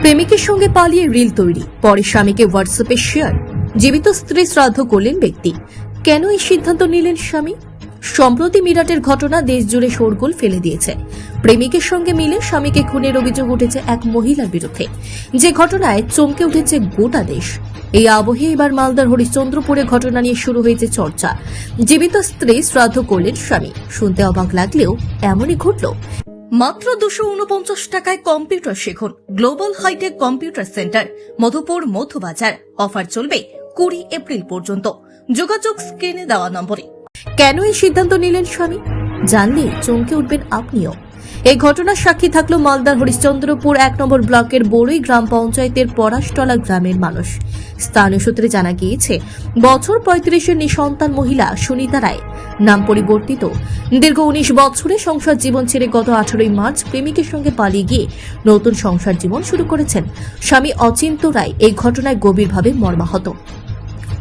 প্রেমিকের সঙ্গে পালিয়ে রিল তৈরি। পরে স্বামীকে হোয়াটসঅ্যাপে শেয়ার। জীবিত স্ত্রী শ্রাদ্ধ করলেন ব্যক্তি। কেন এই সিদ্ধান্ত নিলেন স্বামী? সম্প্রতি মিরাটের ঘটনা দেশ জুড়ে শোরগোল ফেলে দিয়েছে। প্রেমিকের সঙ্গে মিলে স্বামীকে খুনের অভিযোগ উঠেছে এক মহিলার বিরুদ্ধে। যে ঘটনায় চমকে উঠেছে গোটা দেশ। এই আবহে এবার মালদার হরিশ্চন্দ্রপুরে ঘটনা নিয়ে শুরু হয়েছে চর্চা। জীবিত স্ত্রী শ্রাদ্ধ করলেন স্বামী। শুনতে অবাক লাগলেও এমনই ঘটল। মাত্র দুশো উনপঞ্চাশ টাকায় কম্পিউটার শিখুন। Global hitech computer centre, Madhupur Madhubazar offer চলবে কুড়ি এপ্রিল পর্যন্ত। যোগাযোগ স্ক্রিনে দেওয়া নম্বরে। কেন এই সিদ্ধান্ত নিলেন স্বামী? জানলে চমকে উঠবেন আপনিও। এই ঘটনার সাক্ষী থাকল মালদার হরিশ্চন্দ্রপুর এক নম্বর ব্লকের বড়ই গ্রাম পঞ্চায়েতের পরাশটলা গ্রামের মানুষ। স্থানীয় সূত্রে জানা গিয়েছে, বছর পঁয়ত্রিশের নিঃসন্তান মহিলা সুনিতা রায় নাম পরিবর্তিত। দীর্ঘ উনিশ বছরে সংসার জীবন ছেড়ে গত আঠারোই মার্চ প্রেমিকের সঙ্গে পালিয়ে গিয়ে নতুন সংসার জীবন শুরু করেছেন স্বামী অচিন্ত রায়। এই ঘটনায় গভীরভাবে মর্মাহত।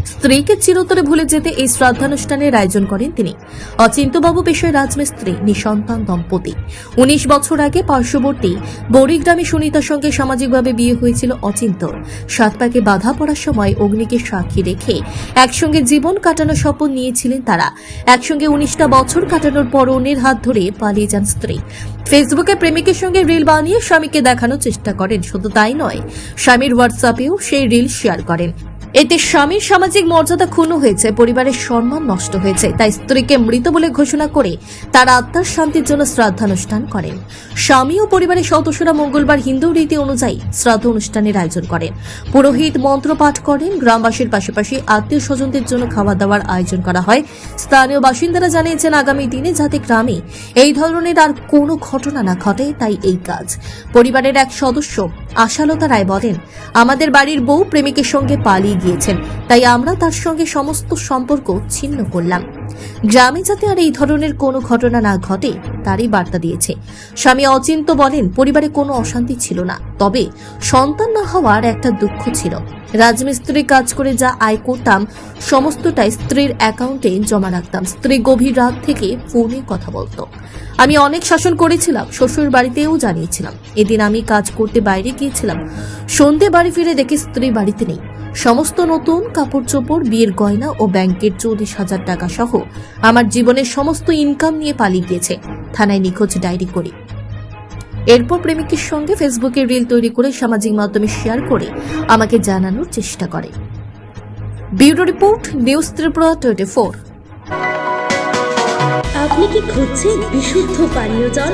স্ত্রীকে চিরতরে ভুলে যেতে এই শ্রাদ্ধানুষ্ঠানের আয়োজন করেন তিনি। অচিন্তবাবু পেশায় রাজমিস্ত্রি, নিঃসন্তান দম্পতি। উনিশ বছর আগে পার্শ্ববর্তী বড়িগ্রামে সুনিতার সঙ্গে সামাজিকভাবে বিয়ে হয়েছিল অচিন্তর সাত পাকে বাধা পড়ার সময় অগ্নিকে সাক্ষী রেখে একসঙ্গে জীবন কাটানোর শপথ নিয়েছিলেন তারা। একসঙ্গে উনিশটা বছর কাটানোর পর অন্যের হাত ধরে পালিয়ে যান স্ত্রী। ফেসবুকে প্রেমিকের সঙ্গে রিল বানিয়ে স্বামীকে দেখানোর চেষ্টা করেন, শুধু তাই নয়, স্বামীর হোয়াটসঅ্যাপেও সেই রিল শেয়ার করেন। এতে স্বামীর সামাজিক মর্যাদা ক্ষুণ্ণ হয়েছে, পরিবারের সম্মান নষ্ট হয়েছে, তাই স্ত্রীকে মৃত বলে ঘোষণা করে তার আত্মার শান্তির জন্য শ্রাদ্ধানুষ্ঠান করেন। স্বামী ও পরিবারের সদস্যরা মঙ্গলবার হিন্দু রীতি অনুযায়ী শ্রাদ্ধ অনুষ্ঠানের আয়োজন করেন। পুরোহিত মন্ত্র পাঠ করেন, গ্রামবাসীর পাশাপাশি আত্মীয় স্বজনদের জন্য খাওয়া দাওয়ার আয়োজন করা হয়। স্থানীয় বাসিন্দারা জানিয়েছেন, আগামী দিনে যাতে গ্রামে এই ধরনের আর কোনো ঘটনা না ঘটে, তাই এই কাজ। পরিবারের এক সদস্য আশালতা রায় বলেন, আমাদের বাড়ির বউ প্রেমিকের সঙ্গে পালিয়ে গিয়েছেন তাই আমরা তার সঙ্গে সমস্ত সম্পর্ক ছিন্ন করলাম। গ্রামে যাতে আর এই ধরনের কোনো ঘটনা না ঘটে, তারই বার্তা দিয়েছে। স্বামী অচিন্ত বলেন, পরিবারে কোনো অশান্তি ছিল না। তবে সন্তান না হওয়ার একটা দুঃখ ছিল। রাজমিস্ত্রি কাজ করে যা আয় করতাম, সমস্তটাই স্ত্রীর অ্যাকাউন্টে জমা রাখতাম। স্ত্রী গভীর রাত থেকে ফোনে কথা বলতো। আমি অনেক শাসন করেছিলাম, শ্বশুর বাড়িতেও জানিয়েছিলাম। এদিন আমি কাজ করতে বাইরে গিয়েছিলাম। সন্ধে বাড়ি ফিরে দেখি স্ত্রী বাড়িতে নেই। সমস্ত নতুন কাপড় চোপড় বিয়ের গয়না ও ব্যাংকের চৌত্রিশ হাজার টাকা সহ আমার জীবনের সমস্ত ইনকাম নিয়ে পালিয়ে গিয়েছে, থানায় নিখোঁজ ডায়েরি করি। এরপর প্রেমিকের সঙ্গে ফেসবুকে রিল তৈরি করে সামাজিক মাধ্যমে শেয়ার করে আমাকে জানানোর চেষ্টা করে। Bureau report, news Tripura twenty four আপনি কি খুঁজছেন বিশুদ্ধ পানীয় জল?